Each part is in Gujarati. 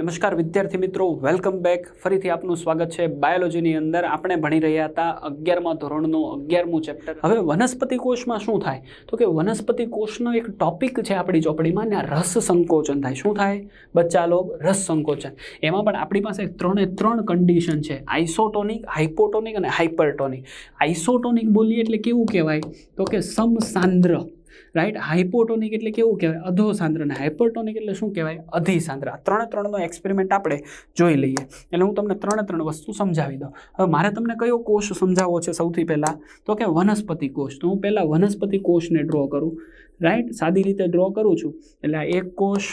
નમસ્કાર વિદ્યાર્થી મિત્રો વેલકમ બેક ફરીથી આપનું સ્વાગત છે બાયોલોજીની અંદર. આપણે ભણી રહ્યા હતા અગિયારમા ધોરણનું, અગિયારમું ચેપ્ટર હવે વનસ્પતિ કોષમાં શું થાય? તો કે વનસ્પતિ કોષનો એક ટોપિક છે આપણી ચોપડીમાં, ને રસ સંકોચન થાય. શું થાય? બચ્ચા લોક રસ સંકોચન. એમાં પણ આપણી પાસે ત્રણે ત્રણ કન્ડિશન છે. આઇસોટોનિક હાઇપોટોનિક અને હાઇપરટોનિક આઇસોટોનિક બોલીએ એટલે કેવું કહેવાય? તો કે સમસાંદ્ર. રાઈટ હાઇપોટોનિક એટલે કેવું કહેવાય? અધો સાંદ્ર અને હાઇપરટોનિક એટલે શું કહેવાય? અધિસાંદ્ર. આ ત્રણે ત્રણનો એક્સપેરિમેન્ટ આપણે જોઈ લઈએ. એટલે હું તમને ત્રણે ત્રણ વસ્તુ સમજાવી દઉં. હવે મારે તમને કયો કોષ સમજાવવો છે સૌથી પહેલાં? તો કે વનસ્પતિ કોષ. તો હું પહેલાં વનસ્પતિ કોષને ડ્રો કરું. રાઈટ સાદી રીતે ડ્રો કરું છું. એટલે આ એક કોષ,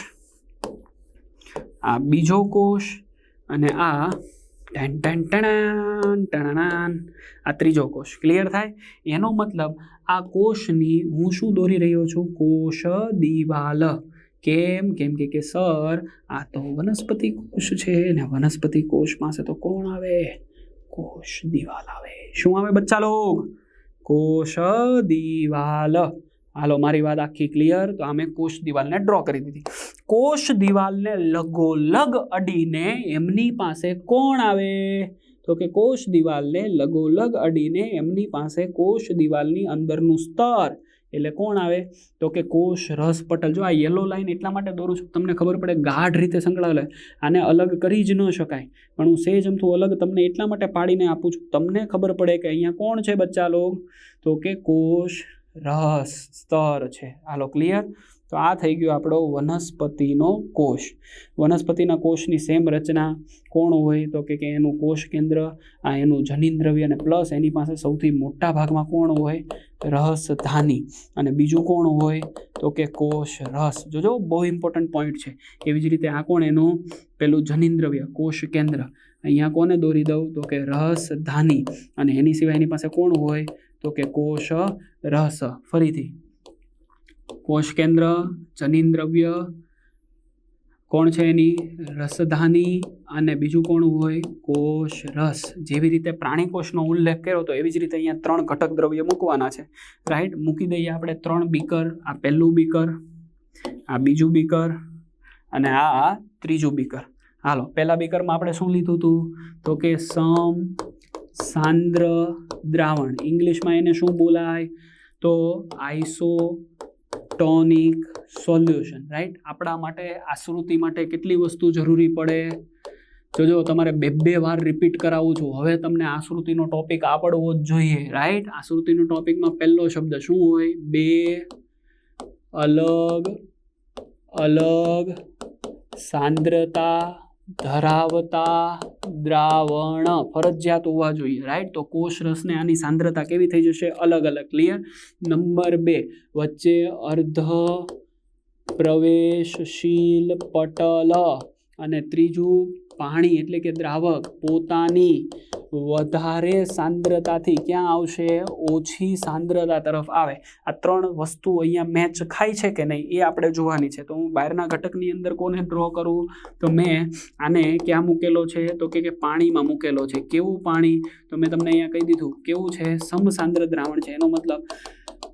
આ બીજો કોષ અને આ ટેન ટેન ટણાન ટણાન આ ત્રીજો કોષ. ક્લિયર થાય? એનો મતલબ આ કોષની હું શું દોરી રહ્યો છું? કોષ દિવાલ. કેમ? કેમ કે કે સર, આ તો વનસ્પતિ કોષ છે ને વનસ્પતિ કોષ પાસે તો કોણ આવે? કોષ દિવાલ આવે. શું આવે બચ્ચા લોક કોષ દિવાલ. હાલો, મારી વાત આખી ક્લિયર તો અમે કોષ દિવાલને ડ્રો કરી દીધી. કોષ દિવાલને લગોલગ અડીને એમની પાસે કોણ આવે? તો કે કોષ દિવાલને લગોલગ અડીને એમની પાસે કોષ દિવાલની અંદરનું સ્તર. એટલે કોણ આવે? તો કે કોષ રસ પટલ. જો આ યલો લાઈન એટલા માટે દોરું છું તમને ખબર પડે ગાઢ રીતે સંકળાયેલ આને અલગ કરી જ ન શકાય. પણ હું સેજ અમથું અલગ તમને એટલા માટે પાડીને આપું છું. તમને ખબર પડે કે અહીંયા કોણ છે બચ્ચા લોગ તો કે કોષ રસ સ્તર છે. હાલો ક્લિયર તો આ થઈ ગયો આપણો વનસ્પતિનો કોષ. વનસ્પતિના કોષની સેમ રચના કોણ હોય? તો કે એનું કોષ કેન્દ્ર, આ એનું જનીન દ્રવ્ય અને પ્લસ એની પાસે સૌથી મોટા ભાગમાં કોણ હોય? રસધાની અને બીજું કોણ હોય? તો કે કોષ રસ. જોજો બહુ ઇમ્પોર્ટન્ટ પોઈન્ટ છે. એવી જ રીતે આ કોણ એનું? પેલું જનીન દ્રવ્ય, કોષ કેન્દ્ર. અહીંયા કોને દોરી દઉં? તો કે રસધાની અને એની સિવાય એની પાસે કોણ હોય? તો કે કોષ રસ. ફરીથી. કોષ કેન્દ્ર જનીન દ્રવ્ય કોણ છે એની? રસધાની અને બીજું કોણ હોય? કોષ રસ. જેવી રીતે પ્રાણી કોષનો ઉલ્લેખ કર્યો તો એવી જ રીતે અહીંયા ત્રણ ઘટક દ્રવ્ય મૂકવાના છે. રાઈટ? મૂકી દઈએ આપણે ત્રણ બીકર, આ પહેલું બીકર, આ બીજું બીકર અને આ ત્રીજું બીકર. હાલો, પહેલા બીકરમાં આપણે શું લીધું હતું? તો કે સમ, સાંદ્ર, દ્રાવણ. ઇંગ્લિશમાં એને શું બોલાય? તો આઈસો ટોનિક સોલ્યુશન રાઈટ આપણા માટે આશ્રુતિ માટે કેટલી વસ્તુ જરૂરી પડે? જોજો, તમારે બે બે વાર રિપીટ કરાવું છું. હવે તમને આશ્રુતિનો ટોપિક આવડવો જ જોઈએ રાઈટ આશ્રુતિનો ટોપિકમાં પહેલો શબ્દ શું હોય? બે, અલગ અલગ, સાંદ્રતા ધરાવતા દ્રાવણ ફરજિયાત હોવા જોઈએ રાઈટ તો કોષ રસને આની સાંદ્રતા કેવી થઈ જશે? અલગ અલગ ક્લિયર નંબર બે, વચ્ચે અર્ધ પ્રવેશશીલ પટલ. અને ત્રીજું પાણી એટલે કે દ્રાવક પોતાની વધારે સાંદ્રતાથી ક્યાં આવશે? ઓછી સાંદ્રતા તરફ આવે. આ ત્રણ વસ્તુ અહીંયા મેચ ખાય છે કે નહીં એ આપણે જોવાની છે. તો હું બહારના ઘટકની અંદર કોને ડ્રો કરું? તો મેં આને ક્યાં મૂકેલો છે? તો કે પાણીમાં મૂકેલો છે. કેવું પાણી? તો મેં તમને અહીંયા કહી દીધું. કેવું છે? સમસાંદ્ર દ્રાવણ છે. એનો મતલબ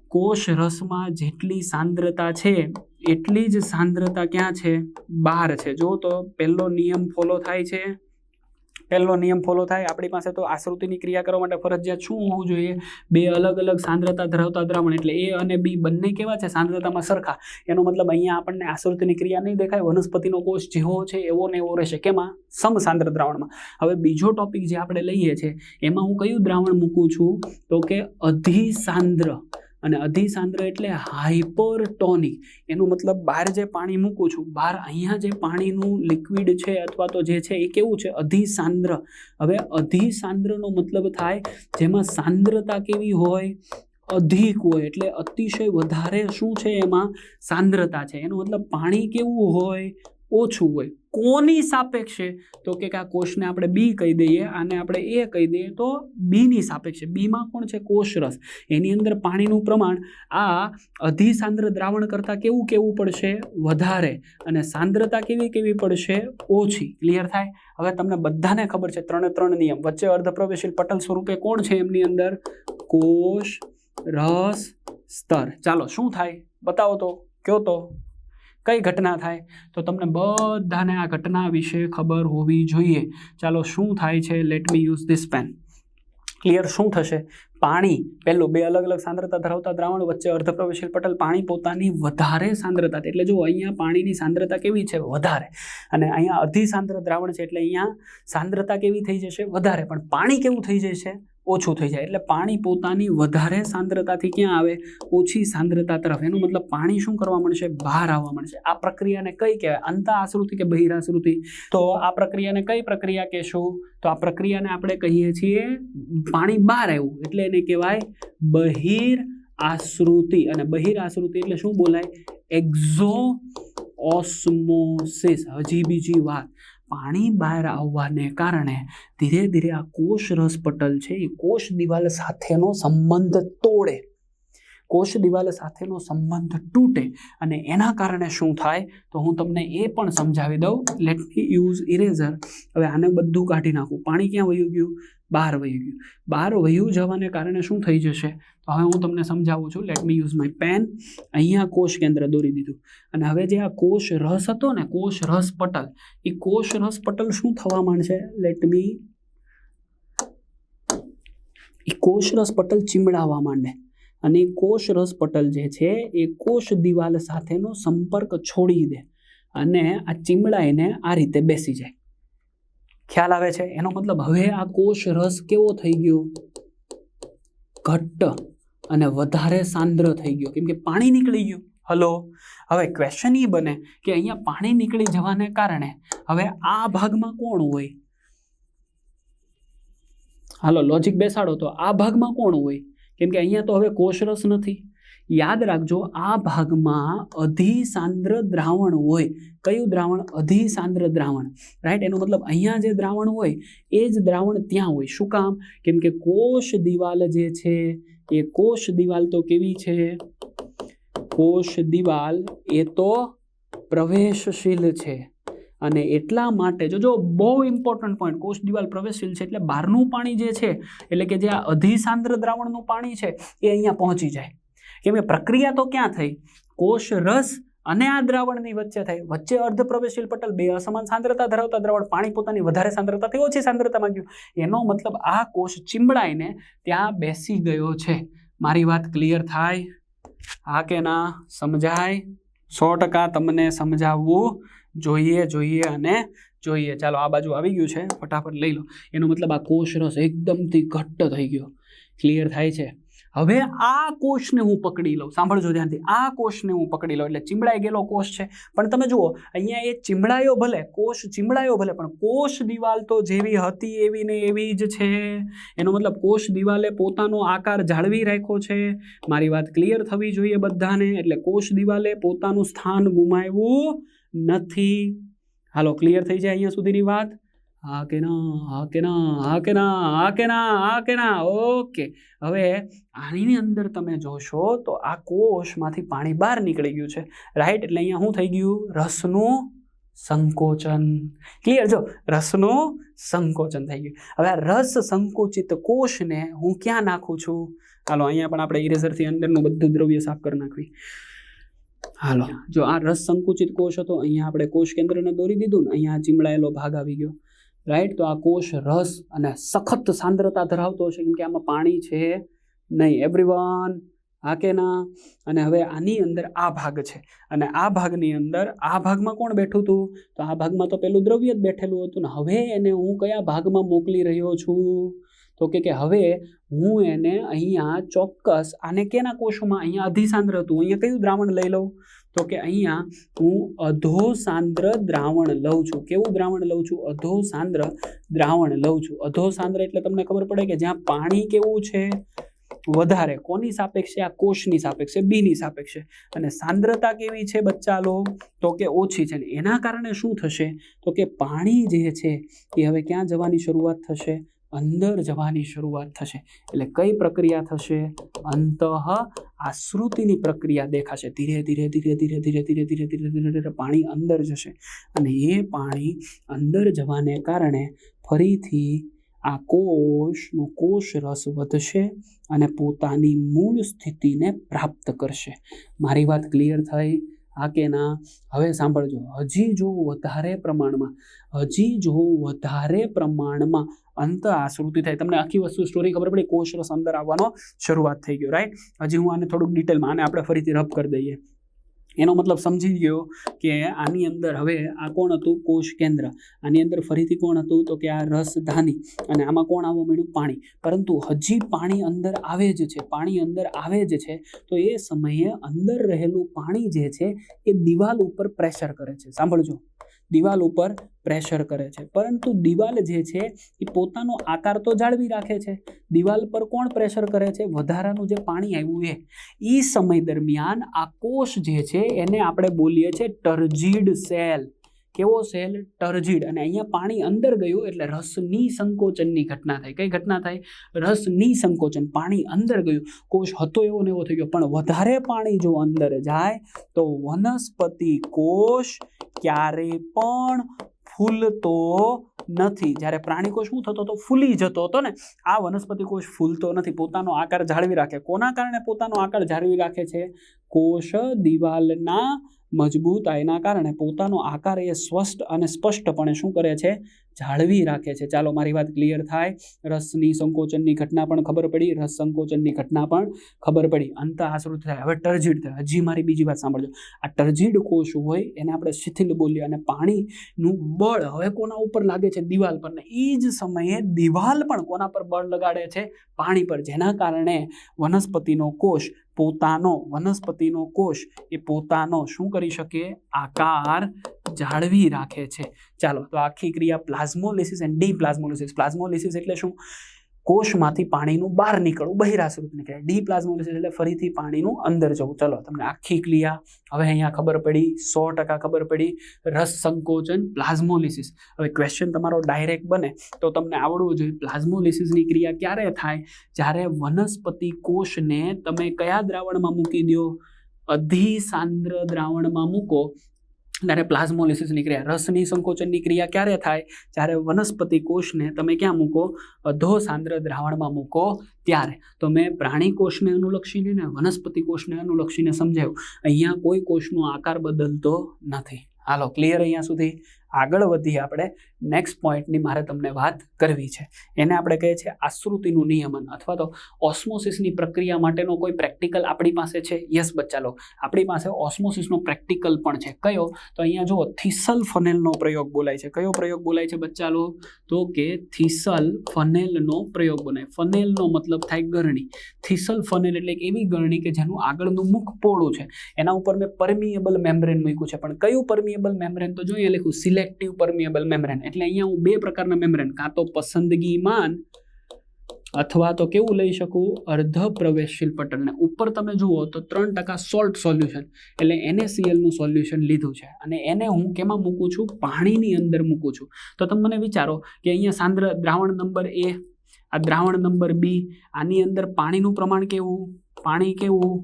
કોષ રસમાં જેટલી સાંદ્રતા છે એટલી જ સાંદ્રતા ક્યાં છે? બહાર છે. જો તો પહેલો નિયમ ફોલો થાય છે. પહેલો નિયમ ફોલો થાય. આપણી પાસે તો આશ્રુતિની ક્રિયા કરવા માટે ફરજિયાત શું હોવું જોઈએ? બે અલગ અલગ સાંદ્રતા ધરાવતા દ્રાવણ એટલે એ અને બી બંને કેવા છે? સાંદ્રતામાં સરખા. એનો મતલબ અહીંયા આપણને આશ્રુતિની ક્રિયા નહીં દેખાય. વનસ્પતિનો કોષ જેવો છે, એવો ને એવો રહેશે. કેમાં? સમસાંદ્ર દ્રાવણમાં. હવે બીજો ટોપિક જે આપણે લઈએ છીએ એમાં હું કયું દ્રાવણ મૂકું છું? તો કે અધિસાંદ્ર. અને અધિસાંદ્ર એટલે હાઇપરટોનિક એનો મતલબ બહાર જે પાણી મૂકું છું, બહાર અહીંયા જે પાણીનું લિક્વિડ છે અથવા તો જે છે એ કેવું છે? અધિસાંદ્ર હવે અધિસાંદ્રનો મતલબ થાય જેમાં સાંદ્રતા કેવી હોય? અધિક હોય. એટલે અતિશય વધારે શું છે એમાં? સાંદ્રતા છે. એનો મતલબ પાણી કેવું હોય? ઓછું હોય. કોની સાપેક્ષે? તો કે આ કોષને આપણે બી કહી દઈએ, આને આપણે એ કહી દઈએ, તો બીની સાપેક્ષે. બીમાં કોણ છે? કોષરસ એની અંદર પાણીનું પ્રમાણ આ અધિસાંદ્ર દ્રાવણ કરતાં કેવું કેવું પડશે? વધારે. અને સાંદ્રતા કેવી કેવી પડશે? ઓછી. ક્લિયર થાય? હવે તમને બધાને ખબર છે ત્રણે ત્રણ નિયમ. વચ્ચે અર્ધપ્રવેશીલ પટલ સ્વરૂપે કોણ છે એમની અંદર? કોષ રસ સ્તર. ચાલો, શું થાય? બતાવો તો. કયો તો? કઈ ઘટના થાય? તો તમને બધાને આ ઘટના વિશે ખબર હોવી જોઈએ. ચાલો શું થાય છે? Let me use this pen clear શું થશે? પાણી. પહેલું બે અલગ અલગ સાંદ્રતા ધરાવતા દ્રાવણ વચ્ચે અર્ધપ્રવેશીલ પટલ પાણી પોતાની વધારે સાંદ્રતા એટલે જો અહીંયા પાણીની સાંદ્રતા કેવી છે? વધારે. અને અહીંયા અધિસાંદ્ર દ્રાવણ છે એટલે અહીંયા સાંદ્રતા કેવી થઈ જશે? વધારે. પણ પાણી કેવું થઈ જશે? ઓછું થઈ જાય. એટલે પાણી પોતાની વધારે સાંદ્રતાથી ક્યાં આવે? ઓછી સાંદ્રતા તરફ. એનો મતલબ પાણી શું કરવા મળશે? બહાર આવવા મળશે. આ પ્રક્રિયાને કઈ કહેવાય? અંત આશ્રુતિ કે બહિરાશ્રુતિ? તો આ પ્રક્રિયાને કઈ પ્રક્રિયા કહેશું? તો આ પ્રક્રિયાને આપણે કહીએ છીએ પાણી બહાર આવ્યું. એટલે એને કહેવાય બહિર આશ્રુતિ અને બહિર આશ્રુતિ એટલે શું બોલાય? એક્ઝો ઓસ્મોસિસ હજી બીજી વાત. પાણી બહાર આવવાને કારણે ધીરે ધીરે આ કોષ રસપટલ છે એ કોષ દિવાલ સાથેનો સંબંધ તોડે. કોષ દિવાલ સાથેનો સંબંધ તૂટે અને એના કારણે શું થાય? તો હું તમને એ પણ સમજાવી દઉં. લેટ મી યુઝ ઇરેઝર હવે આને બધું કાઢી નાખું. પાણી ક્યાં વયું ગયું? બહાર વહી ગયું. બહાર વહ્યું જવાને કારણે શું થઈ જશે? તો હવે હું તમને સમજાવું છું. Let me use my pen અહીંયા કોષ કેન્દ્ર દોરી દીધું. અને હવે જે આ કોષ રસ હતો ને, કોષ રસ પટલ, એ કોષ રસ પટલ શું થવા માંડશે? લેટ મી એ કોષ રસ પટલ ચીમડાવવા માંડે. અને એ કોષ રસ પટલ જે છે, એ કોષ દિવાલ સાથેનો સંપર્ક છોડી દે. અને આ ચીમડાઈને આ રીતે બેસી જાય. ખ્યાલ આવે છે? એનો મતલબ હવે આ કોષ રસ કેવો થઈ ગયો? ઘટ્ટ અને વધારે સાંદ્ર થઈ ગયો. કેમ કે પાણી નીકળી ગયું. હલો હવે ક્વેશ્ચન એ બને કે અહીંયા પાણી નીકળી જવાને કારણે હવે આ ભાગમાં કોણ હોય? હાલો લોજિક બેસાડો તો આ ભાગમાં કોણ હોય? કેમ કે અહીંયા તો હવે કોષરસ નથી. યાદ રાખજો, આ ભાગમાં અધિસાંદ્ર દ્રાવણ હોય. કયું દ્રાવણ? અધિસાંદ્ર દ્રાવણ. રાઈટ એનો મતલબ અહીંયા જે દ્રાવણ હોય, એ જ દ્રાવણ ત્યાં હોય. શું કામ? કેમ કે કોષ દિવાલ જે છે, એ કોષ દિવાલ તો કેવી છે? કોષ દિવાલ એ તો પ્રવેશશીલ છે. અને એટલા માટે જો જો, બહુ ઇમ્પોર્ટન્ટ પોઈન્ટ કોષ દિવાલ પ્રવેશશીલ છે એટલે બહારનું પાણી જે છે, એટલે કે જે આ અધિસાંદ્ર દ્રાવણનું પાણી છે, એ અહીંયા પહોંચી જાય. કેમ કે પ્રક્રિયા તો ક્યાં થઈ? કોષ, રસ અને આ દ્રાવણની વચ્ચે થઈ વચ્ચે અર્ધ પ્રવેશશીલ પટલ બે અસમાન સાંદ્રતા ધરાવતા દ્રાવણ, પાણી પોતાની વધારે સાંદ્રતાથી ઓછી સાંદ્રતામાં ગયું. એનો મતલબ આ કોષ ચીંબડાઈને ત્યાં બેસી ગયો છે. મારી વાત ક્લિયર થાય? હા કે ના? સમજાય? સો ટકા તમને સમજાવવું જોઈએ જોઈએ અને જોઈએ. ચાલો, આ બાજુ આવી ગયું છે. ફટાફટ લઈ લો. એનો મતલબ આ કોષ રસ એકદમથી ઘટ્ટ થઈ ગયો. ક્લિયર થાય છે? હવે આ કોષને હું પકડી લઉં. સાંભળજો ધ્યાનથી. આ કોષને હું પકડી લઉં. એટલે ચીમડાઈ ગયેલો કોષ છે. પણ તમે જુઓ, અહીંયા એ ચીમડાયો ભલે, કોષ ચીમડાયો ભલે, પણ કોષ દિવાલ તો જેવી હતી એવી ને એવી જ છે. એનો મતલબ કોષ દિવાલે પોતાનો આકાર જાળવી રાખ્યો છે. મારી વાત ક્લિયર થવી જોઈએ બધાને. એટલે કોષ દિવાલે પોતાનું સ્થાન ગુમાવ્યું નથી. હાલો, ક્લિયર થઈ જાય અહીંયા સુધીની વાત. હા કે ના હા કે ના હા કે ના હા કે ના હા કે ના ઓકે. હવે આની અંદર તમે જોશો તો આ કોષમાંથી પાણી બહાર નીકળી ગયું છે. રાઈટ? એટલે અહીંયા શું થઈ ગયું? રસનું સંકોચન. ક્લિયર? જો, રસનું સંકોચન થઈ ગયું. હવે આ રસ સંકુચિત કોષને હું ક્યાં નાખું છું? હાલો, અહીંયા પણ આપણે ઇરેઝરથી અંદરનું બધું દ્રવ્ય સાફ કરી નાખવી. હાલો. જો આ રસ સંકુચિત કોષ હતો, અહીંયા આપણે કોષ કેન્દ્રને દોરી દીધું ને, અહીંયા ચીમડાયેલો ભાગ આવી ગયો. રાઈટ તો આ કોષ રસ અને સખત સાંદ્રતા ધરાવતો છે કેમ કે આમાં પાણી છે નહીં. એવરીવન હા કે ના? અને હવે આની અંદર આ ભાગ છે. અને આ ભાગની અંદર આ ભાગમાં કોણ બેઠું હતું? તો આ ભાગમાં તો પેલું દ્રવ્ય જ બેઠેલું હતું ને. હવે એને હું કયા ભાગમાં મોકલી રહ્યો છું? તો કે હવે હું એને અહીંયા ચોક્કસ, આને કેના કોષોમાં? અહીંયા અધિસાંદ્ર હતું. અહીંયા કયું દ્રાવણ લઈ લઉં? તો કે અહીંયા હું અધોસાંદ્ર દ્રાવણ લઉં છું. કેવું દ્રાવણ લઉં છું? અધોસાંદ્ર દ્રાવણ લઉં છું. અધોસાંદ્ર એટલે તમને ખબર પડે કે જ્યાં પાણી કેવું છે? વધારે. કોની સાપેક્ષે? આ કોષની સાપેક્ષે, બીની સાપેક્ષે. અને સાંદ્રતા કેવી છે બચ્ચા લો તો કે ઓછી છે. એના કારણે શું થશે? તો કે પાણી જે છે, એ હવે ક્યાં જવાની શરૂઆત થશે? અંદર જવાની શરૂઆત થશે. એટલે કઈ પ્રક્રિયા થશે? અંતઃ આશ્રુતિની પ્રક્રિયા દેખાશે. ધીરે ધીરે ધીરે ધીરે ધીરે ધીરે ધીરે ધીરે ધીરે ધીરે પાણી અંદર જશે. અને એ પાણી અંદર જવાને કારણે ફરીથી આ કોષનો કોષ રસ વધશે અને પોતાની મૂળ સ્થિતિને પ્રાપ્ત કરશે. મારી વાત ક્લિયર થઈ? હા કે ના? હવે સાંભળજો. હજી જો વધારે પ્રમાણમાં, હજી જો વધારે પ્રમાણમાં અંત આશ્રુતિ થાય, તમને આખી વસ્તુ સ્ટોરી ખબર પડી? કોષરસ અંદર આવવાનો શરૂઆત થઈ ગયો રાઈટ હજી હું આને થોડુંક ડિટેલમાં આને આપણે ફરીથી રબ કરી દઈએ. એનો મતલબ સમજી ગયો કે આની અંદર હવે આ કોણ હતું? કોષ કેન્દ્ર. આની અંદર ફરીથી કોણ હતું? તો કે આ રસધાની અને આમાં કોણ આવવા મળ્યું પાણી. પરંતુ હજી પાણી અંદર આવે જ છે. પાણી અંદર આવે જ છે. તો એ સમયે અંદર રહેલું પાણી જે છે, એ દિવાલ ઉપર પ્રેશર કરે છે. સાંભળજો. દિવાલ ઉપર પ્રેશર કરે છે. પરંતુ દિવાલ જે છે, એ પોતાનો આકાર તો જાળવી રાખે છે. દિવાલ પર કોણ પ્રેશર કરે છે? વધારાનું જે પાણી આવ્યું એ એ સમય દરમિયાન આ કોષ જે છે, એને આપણે બોલીએ છીએ ટર્જીડ સેલ કેવો સેલ ટર્જિડ અને અહીંયા પાણી અંદર ગયું એટલે રસની સંકોચનની ઘટના થાય કઈ ઘટના થાય રસની સંકોચન, પાણી અંદર ગયું. કોષ હતો એવો ને એવો થઈ ગયો. પણ વધારે પાણી જો અંદર જાય તો વનસ્પતિ કોષ ક્યારે પણ ફૂલતો નથી. જ્યારે પ્રાણી કોષ શું થતો હતો? ફૂલી જતો હતો ને. આ વનસ્પતિ કોષ ફૂલતો નથી. પોતાનો આકાર જાળવી રાખે. કોના કારણે પોતાનો આકાર જાળવી રાખે છે? કોષ દિવાલના મજબૂતાઈના કારણે પોતાનો આકાર એ સ્વસ્થ અને સ્પષ્ટપણે શું કરે છે? જાળવી રાખે છે. ચાલો, મારી વાત ક્લિયર થાય. રસની સંકોચનની ઘટના પણ ખબર પડી. રસ સંકોચનની ઘટના પણ ખબર પડી. અંત આશ્રુત થાય. હવે ટર્જીડ થાય. હજી મારી બીજી વાત સાંભળજો. આ ટર્જીડ કોષ હોય, એને આપણે શિથિલ બોલીએ અને પાણીનું બળ હવે કોના ઉપર લાગે છે? દિવાલ પર. ને એ જ સમયે દિવાલ પણ કોના પર બળ લગાડે છે? પાણી પર. જેના કારણે વનસ્પતિનો કોષ, પોતાનો વનસ્પતિનો કોષ એ પોતાનો શું કરી શકે? આકાર જાળવી રાખે છે. ચાલો, તો આખી ક્રિયા પ્લાઝ્મોલિસિસ એન્ડ ડી પ્લાઝ્મોલિસિસ પ્લાઝ્મોલિસિસ એટલે શું? કોષમાંથી પાણીનું બહાર નીકળવું બહિરાશ્રુત નીકળે. ડી પ્લાઝ્મોલિસિસ એટલે ફરીથી પાણીનું અંદર જવું. ચલો, તમને આખી ક્રિયા, હવે અહીંયા ખબર પડી, સો ટકા ખબર પડી, રસ સંકોચન પ્લાઝ્મોલિસિસ. હવે ક્વેશ્ચન તમારો ડાયરેક્ટ બને. તો તમને આવડવું જોઈએ, પ્લાઝ્મોલિસિસની ક્રિયા ક્યારે થાય? જ્યારે વનસ્પતિ કોષને તમે કયા દ્રાવણમાં મૂકી દો અધિસાંદ્ર દ્રાવણમાં મૂકો. ત્યારે પ્લાઝ્મોલિસિસ નીકળ્યા રસની સંકોચનની ક્રિયા ક્યારે થાય? જ્યારે વનસ્પતિ કોષને તમે ક્યાં મૂકો? અધો સાંદ્ર દ્રાવણમાં મૂકો ત્યારે. તો મેં પ્રાણી કોષને અનુલક્ષીને ને વનસ્પતિ કોષને અનુલક્ષીને સમજાવ્યું અહીંયા કોઈ કોષનો આકાર બદલતો નથી. હાલો, ક્લિયર અહીંયા સુધી? આગળ વધીએ આપણે નેક્સ્ટ પોઈન્ટની મારે તમને વાત કરવી છે. એને આપણે કહે છે આશ્રુતિનું નિયમન અથવા તો ઓસ્મોસિસની પ્રક્રિયા માટેનો કોઈ પ્રેક્ટિકલ આપણી પાસે છે? યસ બચ્ચા લો. આપણી પાસે ઓસ્મોસિસનો પ્રેક્ટિકલ પણ છે. કયો? તો અહીંયા જુઓ, થિસલ ફનેલનો પ્રયોગ બોલાય છે. કયો પ્રયોગ બોલાય છે બચ્ચા લો? તો કે થિસલ ફનેલનો પ્રયોગ બનાય ફનેલનો મતલબ થાય ગરણી. થિસલ ફનેલ એટલે એક એવી ગરણી કે જેનું આગળનું મુખ પોળું છે. એના ઉપર મેં પરમિએબલ મેમ્બ્રેન મૂક્યું છે. પણ કયું પરમિએબલ મેમ્બ્રેન તો જોઈએ લખ્યું સિલેક્ટિવ પરમિએબલ મેમ્બ્રેન એટલે અહીંયા હું બે પ્રકારના મેમ્બ્રેન કાં તો પસંદગીમાન અથવા તો કેવું લઈ શકું? અર્ધ પ્રવેશશીલ પટલને. ઉપર તમે જુઓ તો ત્રણ ટકા સોલ્ટ સોલ્યુશન એટલે એનએસીએલનું સોલ્યુશન લીધું છે. અને એને હું કેમાં મૂકું છું? પાણીની અંદર મૂકું છું. તો તમે મને વિચારો કે અહીંયા સાંદ્ર દ્રાવણ નંબર એ, આ દ્રાવણ નંબર બી, આની અંદર પાણીનું પ્રમાણ કેવું? પાણી કેવું?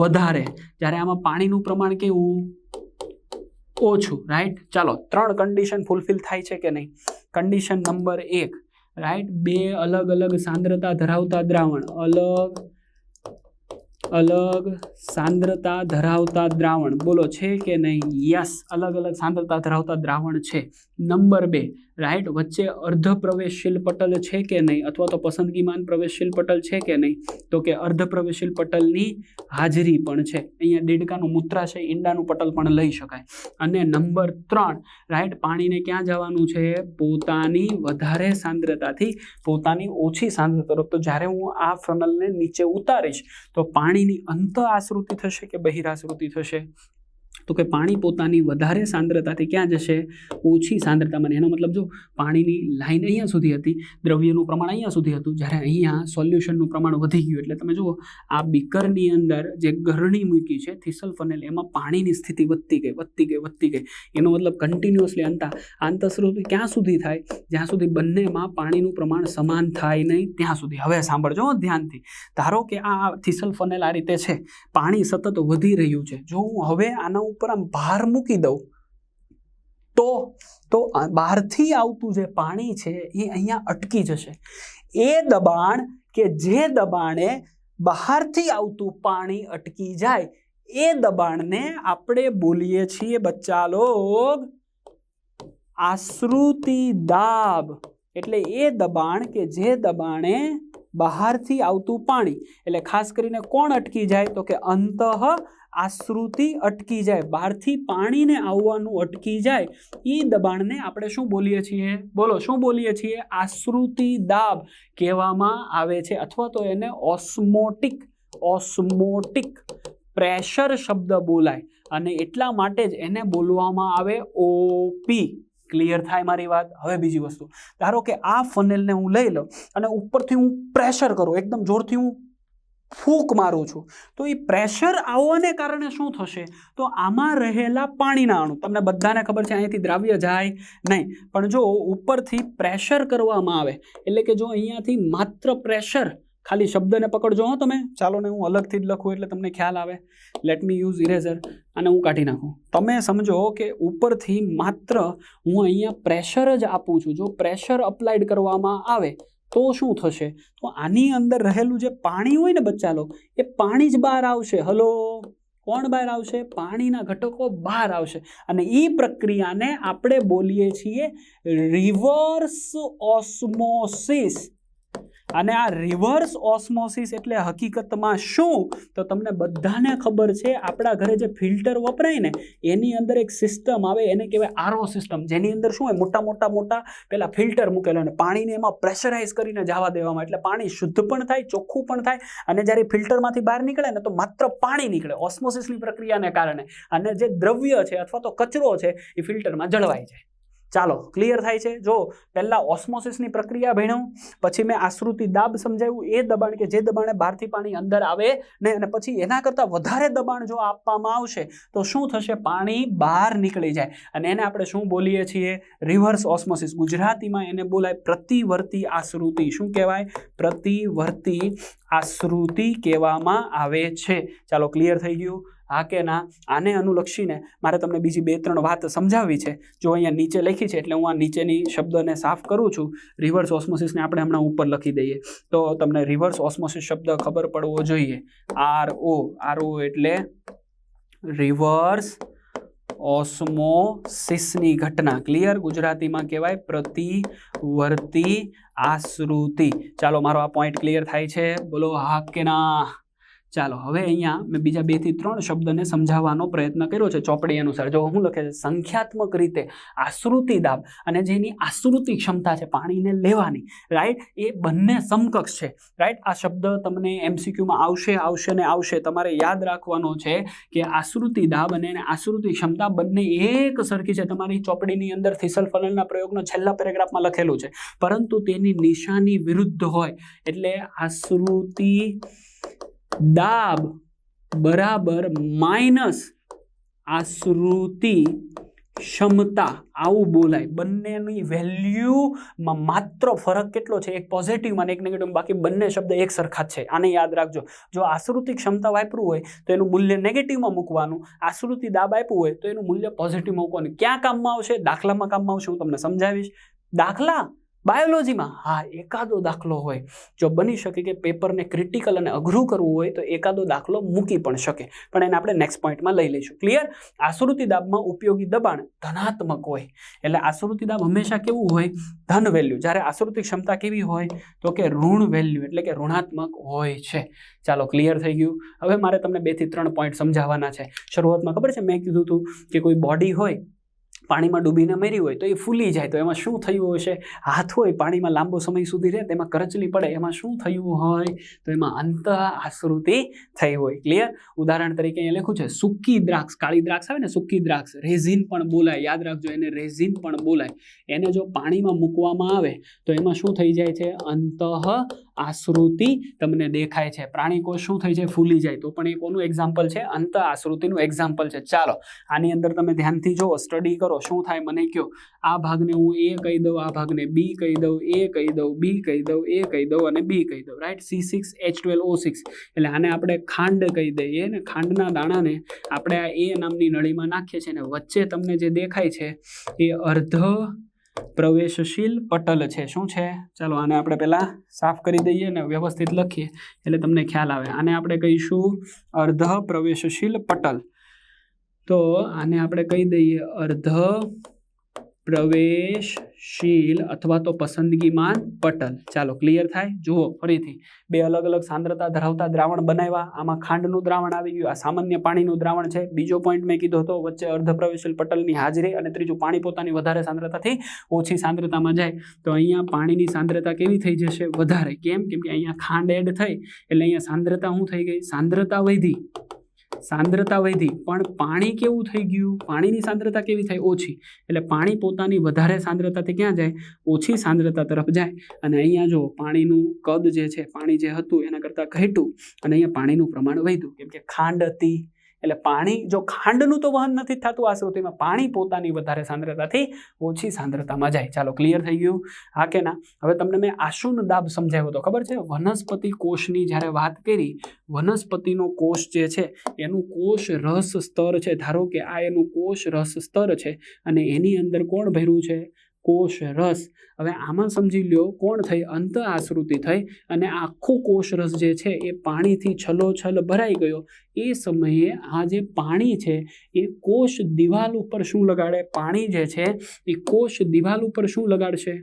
વધારે. જ્યારે આમાં પાણીનું પ્રમાણ કેવું? ઓછું રાઈટ ચાલો, ત્રણ કન્ડિશન ફૂલફિલ થાય છે કે નહીં? કન્ડિશન નંબર એક રાઈટ બે અલગ અલગ સાંદ્રતા ધરાવતા દ્રાવણ. અલગ અલગ સાંદ્રતા ધરાવતા દ્રાવણ. બોલો, છે કે નહીં? યસ અલગ અલગ સાંદ્રતા ધરાવતા દ્રાવણ છે. નંબર બે રાઈટ વચ્ચે અર્ધ પ્રવેશશીલ પટલ છે કે નહીં? અથવા તો પસંદગીમાન પ્રવેશશીલ પટલ છે કે નહીં? તો કે અર્ધ પ્રવેશશીલ પટલની હાજરી પણ છે. અહીંયા દેડકાનું મૂત્રાશય ઈંડાનું પટલ પણ લઈ શકાય. અને નંબર ત્રણ રાઈટ પાણીને ક્યાં જવાનું છે? પોતાની વધારે સાંદ્રતાથી, પોતાની ઓછી સાંદ્રતા તરફ. તો જ્યારે હું આ ફનલને નીચે ઉતારીશ, તો પાણીની અંત આશ્રુતિ થશે કે બહિરાશ્રુતિ થશે? તો કે પાણી પોતાની વધારે સાંદ્રતાથી ક્યાં જશે? ઓછી સાંદ્રતામાં એનો મતલબ જો પાણીની લાઈન અહીંયા સુધી હતી, દ્રવ્યનું પ્રમાણ અહીંયા સુધી હતું, જ્યારે અહીંયા સોલ્યુશનનું પ્રમાણ વધી ગયું. એટલે તમે જુઓ, આ બીકરની અંદર જે ગરણી મૂકી છે, થિસલ ફનેલ, એમાં પાણીની સ્થિતિ વધતી ગઈ વધતી ગઈ વધતી ગઈ. એનો મતલબ કન્ટિન્યુઅસલી અંતા આંતરશ્રુતિ ક્યાં સુધી થાય? જ્યાં સુધી બંનેમાં પાણીનું પ્રમાણ સમાન થાય નહીં, ત્યાં સુધી. હવે સાંભળજો ધ્યાનથી. ધારો કે આ થિસલ ફનેલ આ રીતે છે. પાણી સતત વધી રહ્યું છે. જો હું હવે આના ઉપર આમ ભાર મૂકી દઉં, તો તો બહારથી આવતું જે પાણી છે એ અહીંયા અટકી જશે. એ દબાણ કે જે દબાણે બહારથી આવતું પાણી અટકી જાય, એ દબાણને આપણે બોલીએ છીએ બચ્ચા લોગ આશ્રુતિ દાબ. એટલે એ દબાણ કે જે દબાણે બહારથી આવતું પાણી, એટલે ખાસ કરીને કોણ અટકી જાય? તો કે અંતઃ આશ્રુતિ અટકી જાય. બહારથી પાણીને આવવાનું અટકી જાય. એ દબાણને આપણે શું બોલીએ છીએ? બોલો, શું બોલીએ છીએ? આશ્રુતિ દાબ કહેવામાં આવે છે, અથવા તો એને ઓસ્મોટિક ઓસ્મોટિક પ્રેશર શબ્દ બોલાય. અને એટલા માટે જ એને બોલવામાં આવે ઓપી. ક્લિયર થાય મારી વાત? હવે બીજી વસ્તુ. ધારો કે આ ફનેલને હું લઈ લઉં અને ઉપરથી હું પ્રેશર કરું, એકદમ જોરથી હું ફૂંક મારું છું, તો એ પ્રેશર આવવાને કારણે શું થશે? તો આમાં રહેલા પાણીના અણુ. તમને બધાને ખબર છે અહીંયાથી દ્રાવ્ય જાય નહીં. પણ જો ઉપરથી પ્રેશર કરવામાં આવે, એટલે કે જો અહીંયાથી માત્ર પ્રેશર ખાલી શબ્દને પકડજો હો તમે. ચાલો ને હું અલગથી જ લખું એટલે તમને ખ્યાલ આવે. લેટ મી યુઝ ઇરેઝર અને હું કાઢી નાખું. તમે સમજો કે ઉપરથી માત્ર હું અહીંયા પ્રેશર જ આપું છું. જો પ્રેશર અપ્લાઇડ કરવામાં આવે તો શું થશે? તો આની અંદર રહેલું જે પાણી હોય ને બચ્ચા લો એ પાણી જ બહાર આવશે. હલો કોણ બહાર આવશે? પાણીના ઘટકો બહાર આવશે. અને એ પ્રક્રિયાને આપણે બોલીએ છીએ રિવર્સ ઓસ્મોસિસ અને આ રિવર્સ ઓસ્મોસિસ એટલે હકીકતમાં શું? તો તમને બધાને ખબર છે, આપણા ઘરે જે ફિલ્ટર વપરાય ને, એની અંદર એક સિસ્ટમ આવે, એને કહેવાય આરઓ સિસ્ટમ જેની અંદર શું હોય? મોટા મોટા મોટા પેલા ફિલ્ટર મૂકેલો અને પાણીને એમાં પ્રેશરાઇઝ કરીને જવા દેવામાં એટલે પાણી શુદ્ધ પણ થાય, ચોખ્ખું પણ થાય અને જ્યારે ફિલ્ટરમાંથી બહાર નીકળે ને, તો માત્ર પાણી નીકળે ઓસ્મોસિસની પ્રક્રિયાને કારણે. અને જે દ્રવ્ય છે અથવા તો કચરો છે, એ ફિલ્ટરમાં જળવાઈ જાય. ચાલો ક્લિયર થાય છે? જો પહેલાં ઓસ્મોસિસની પ્રક્રિયા ભણ્યું, પછી મેં આશ્રુતિ દાબ સમજાવ્યું, એ દબાણ કે જે દબાણે બહારથી પાણી અંદર આવે ને, અને પછી એના કરતાં વધારે દબાણ જો આપવામાં આવશે, તો શું થશે? પાણી બહાર નીકળી જાય. અને એને આપણે શું બોલીએ છીએ? રિવર્સ ઓસ્મોસિસ ગુજરાતીમાં એને બોલાય પ્રતિવર્તી આશ્રુતિ શું કહેવાય? પ્રતિવર્તી આશ્રુતિ કહેવામાં આવે છે. ચાલો ક્લિયર થઈ ગયું. હા કે ના, આને અનુલક્ષીને મારે તમને બીજી બે ત્રણ વાત સમજાવવી છે. જો અહીંયા નીચે લખી છે એટલે હું આ નીચેની શબ્દને સાફ કરું છું. રિવર્સ ઓસ્મોસિસને આપણે હમણાં ઉપર લખી દઈએ. તો તમને રિવર્સ ઓસ્મોસિસ શબ્દ ખબર પડવો જોઈએ. આર ઓ આર ઓ એટલે રિવર્સ ઓસ્મોસિસની ઘટના. ક્લિયર? ગુજરાતીમાં કહેવાય પ્રતિવર્તી આશ્રુતિ. ચાલો મારો આ પોઈન્ટ ક્લિયર થાય છે. બોલો, હા કે ના? ચાલો, હવે અહીંયા મેં બીજા બેથી ત્રણ શબ્દને સમજાવવાનો પ્રયત્ન કર્યો છે ચોપડી અનુસાર. જો હું લખે છે, સંખ્યાત્મક રીતે આશ્રુતિ દાબ અને જેની આશ્રુતિ ક્ષમતા છે પાણીને લેવાની. રાઈટ એ બંને સમકક્ષ છે. રાઈટ આ શબ્દ તમને એમસીક્યુમાં આવશે આવશે ને આવશે. તમારે યાદ રાખવાનો છે કે આશ્રુતિ દાબ અને આશ્રુતિ ક્ષમતા બંને એક સરખી છે. તમારી ચોપડીની અંદર થિસલ ફનલના પ્રયોગનો છેલ્લા પેરેગ્રાફમાં લખેલું છે. પરંતુ તેની નિશાની વિરુદ્ધ હોય. એટલે આશ્રુતિ દાબ બરાબર માઇનસ આશ્રુતિ ક્ષમતા, આવું બોલાય. બંનેની વેલ્યુમાં માત્ર ફરક કેટલો છે? એક પોઝિટિવમાં અને એક નેગેટિવ બાકી બંને શબ્દ એક સરખા છે. આને યાદ રાખજો. જો આશ્રુતિ ક્ષમતા વાપરવું હોય, તો એનું મૂલ્ય નેગેટિવમાં મૂકવાનું. આશ્રુતિ દાબ આપ્યું હોય, તો એનું મૂલ્ય પોઝિટિવમાં મૂકવાનું. ક્યાં કામમાં આવશે? દાખલામાં કામમાં આવશે, હું તમને સમજાવીશ. દાખલા બાયોલોજીમાં હા, એકાદો દાખલો હોય. જો બની શકે કે પેપરને ક્રિટિકલ અને અઘરું કરવું હોય, તો એકાદો દાખલો મૂકી પણ શકે. પણ એને આપણે નેક્સ્ટ પોઈન્ટમાં લઈ લઈશું. ક્લિયર આશ્રુતિ દાબમાં ઉપયોગી દબાણ ધનાત્મક હોય. એટલે આશ્રુતિ દાબ હંમેશા કેવું હોય? ધન વેલ્યુ જ્યારે આશ્રુતિ ક્ષમતા કેવી હોય? તો કે ઋણ વેલ્યુ એટલે કે ઋણાત્મક હોય છે. ચાલો ક્લિયર થઈ ગયું. હવે મારે તમને બેથી ત્રણ પોઈન્ટ સમજાવવાના છે. શરૂઆતમાં ખબર છે? મેં કીધું હતું કે કોઈ બોડી હોય પાણીમાં ડૂબીને મરી હોય તો એ ફૂલી જાય. તો એમાં શું થયું હશે? હાથ હોય પાણીમાં લાંબો સમય સુધી રહે, તેમાં કરચલી પડે, એમાં શું થયું હોય? તો એમાં અંત આશ્રુતિ થઈ હોય. ક્લિયર ઉદાહરણ તરીકે અહીંયા લખ્યું છે, સૂકી દ્રાક્ષ કાળી દ્રાક્ષ આવે ને, સૂકી દ્રાક્ષ રેઝિન પણ બોલાય. યાદ રાખજો, એને રેઝિન પણ બોલાય. એને જો પાણીમાં મૂકવામાં આવે, તો એમાં શું થઈ જાય છે? અંત આશ્રુતિ તમને દેખાય છે. પ્રાણી કોષ શું થઈ જાય? ફૂલી જાય. તો પણ એ કોનું એક્ઝામ્પલ છે? અંત આશ્રુતિનું એક્ઝામ્પલ છે. ચાલો, આની અંદર તમે ધ્યાનથી જુઓ સ્ટડી કરો, શું થાય? મને કહો. આ ભાગને હું એ કહી દઉં, આ ભાગને બી કહી દઉં, એ કહી દઉં, બી કહી દઉં, એ કહી દઉં અને બી કહી દઉં. Right C six H twelve O six એટલે આને આપણે ખાંડ કહી દઈએ ને? ખાંડના દાણાને આપણે આ એ નામની નળીમાં નાખીએ છીએ ને વચ્ચે તમને જે દેખાય છે, એ અર્ધ પ્રવેશશીલ પટલ છે. શું છે? ચાલો આને આપણે પહેલાં સાફ કરી દઈએ ને વ્યવસ્થિત લખીએ, એટલે તમને ખ્યાલ આવે. આને આપણે કહીશું અર્ધ પ્રવેશશીલ પટલ. તો આને આપણે કહી દઈએ અર્ધ પ્રવેશશીલ અથવા તો પસંદગીમાન પટલ. ચાલો ક્લિયર થાય? જુઓ, ફરીથી. બે અલગ અલગ સાંદ્રતા ધરાવતા દ્રાવણ બનાવ્યા. આમાં ખાંડનું દ્રાવણ આવી ગયું. આ સામાન્ય પાણીનું દ્રાવણ છે. બીજો પોઈન્ટ મેં કીધો હતો, વચ્ચે અર્ધ પ્રવેશીલ પટલની હાજરી અને ત્રીજું, પાણી પોતાની વધારે સાંદ્રતાથી ઓછી સાંદ્રતામાં જાય. તો અહીંયા પાણીની સાંદ્રતા કેવી થઈ જશે? વધારે. કેમ? કેમ કે અહીંયા ખાંડ એડ થઈ. એટલે અહીંયા સાંદ્રતા શું થઈ ગઈ? સાંદ્રતા વધી. સાંદ્રતા વધી, પણ પાણી કેવું થઈ ગયું? પાણીની સાંદ્રતા કેવી થઈ? ઓછી. એટલે પાણી પોતાની વધારે સાંદ્રતાથી ક્યાં જાય? ઓછી સાંદ્રતા તરફ જાય. અને અહીંયા જો પાણીનું કદ જે છે, પાણી જે હતું, એના કરતાં ઘટ્યું અને અહીંયા પાણીનું પ્રમાણ વધ્યું. કેમ કે ખાંડ હતી એટલે પાણી જો ખાંડનું તો વહન નથી થતું આ શ્રુતિમાં, પાણી પોતાની વધારે સાંદ્રતાથી ઓછી સાંદ્રતામાં જાય. ચાલો ક્લિયર થઈ ગયું? હા કે ના? હવે તમને મેં આશુન દાબ સમજાવ્યો હતો ખબર છે? વનસ્પતિ કોષની જ્યારે વાત કરી, વનસ્પતિનો કોષ જે છે, એનું કોષ રસ સ્તર છે. ધારો કે આ એનું કોષ રસ સ્તર છે અને એની અંદર કોણ ભર્યું છે? કોષ રસ. હવે આમાં સમજી લ્યો કોણ થઈ? અંત આશ્રુતિ થઈ અને આખું કોષ રસ જે છે એ પાણીથી છલોછલ ભરાઈ ગયો. એ સમયે આ જે પાણી છે એ કોષ દિવાલ ઉપર શું લગાડે? પાણી જે છે એ કોષ દિવાલ ઉપર શું લગાડશે?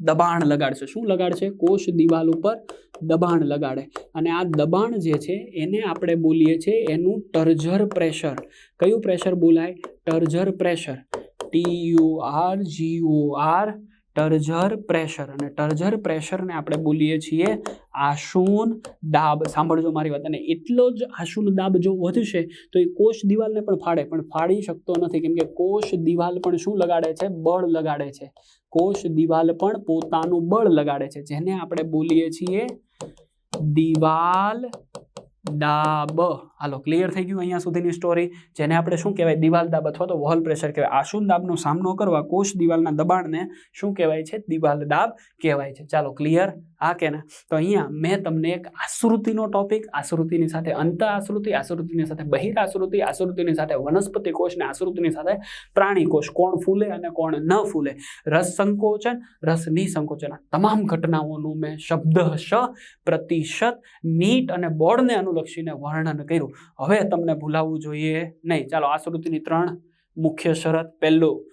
દબાણ લગાડશે. શું લગાડશે? કોષ દિવાલ ઉપર દબાણ લગાડે. અને આ દબાણ જે છે એને આપણે બોલીએ છીએ એનું ટર્જર પ્રેશર. કયું પ્રેશર બોલાય? Turgor pressure. T U R G O turgor pressure અને ટર્જર પ્રેશરને આપણે બોલીએ છીએ આશુન દાબ. સાંભળજો મારી વાત. અને એટલો જ આશુન દાબ જો વધશે, તો એ કોષ દિવાલને પણ ફાડે. પણ ફાડી શકતો નથી. કેમ કે કોષ દિવાલ પણ શું લગાડે છે? બળ લગાડે છે. કોષ દિવાલ પણ પોતાનું બળ લગાડે છે. જેને આપણે બોલીએ છીએ દિવાલ દાબ. હાલો ક્લિયર થઈ ગયું અહીંયા સુધીની સ્ટોરી જેને આપણે શું કહેવાય, દિવાલ દાબ અથવા તો વોલ પ્રેશર કહેવાય. આશુન દાબનો સામનો કરવા કોષ દિવાલના દબાણને શું કહેવાય છે? દિવાલ દાબ કહેવાય છે. ચાલો ક્લિયર હા કે ના? તો અહીંયા મેં તમને એક આશ્રુતિનો ટોપિક આશ્રુતિની સાથે અંત આશ્રુતિ આશ્રુતિની સાથે બહિર આશ્રુતિ આશ્રુતિની સાથે વનસ્પતિ કોષ ને આશ્રુતિની સાથે પ્રાણી કોષ. કોણ ફૂલે અને કોણ ન ફૂલે? રસ સંકોચન, રસ નિસંકોચન. તમામ ઘટનાઓનું મેં શબ્દ શ પ્રતિશત નીટ અને બોર્ડને અનુલક્ષીને વર્ણન કર્યું. હવે તમને ભૂલાવવું જોઈએ નહીં. ચાલો આશ્રુતિની ત્રણ મુખ્ય શરત પહેલું.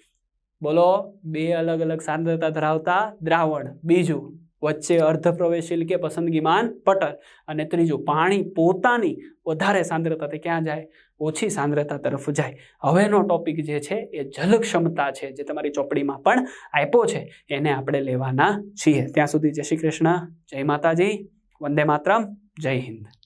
બોલો, બે અલગ અલગ સાંદ્રતા ધરાવતા દ્રાવણ. બીજું વચ્ચે અર્ધ પ્રવેશીલ કે પસંદગીમાન પટલ. અને ત્રીજું, પાણી પોતાની વધારે સાંદ્રતાથી ક્યાં જાય? ઓછી સાંદ્રતા તરફ જાય. હવેનો ટોપિક જે છે એ જલ ક્ષમતા છે, જે તમારી ચોપડીમાં પણ આપ્યો છે, એને આપણે લેવાના છીએ. ત્યાં સુધી જય શ્રી કૃષ્ણ, જય માતાજી, વંદે માતરમ, જય હિન્દ.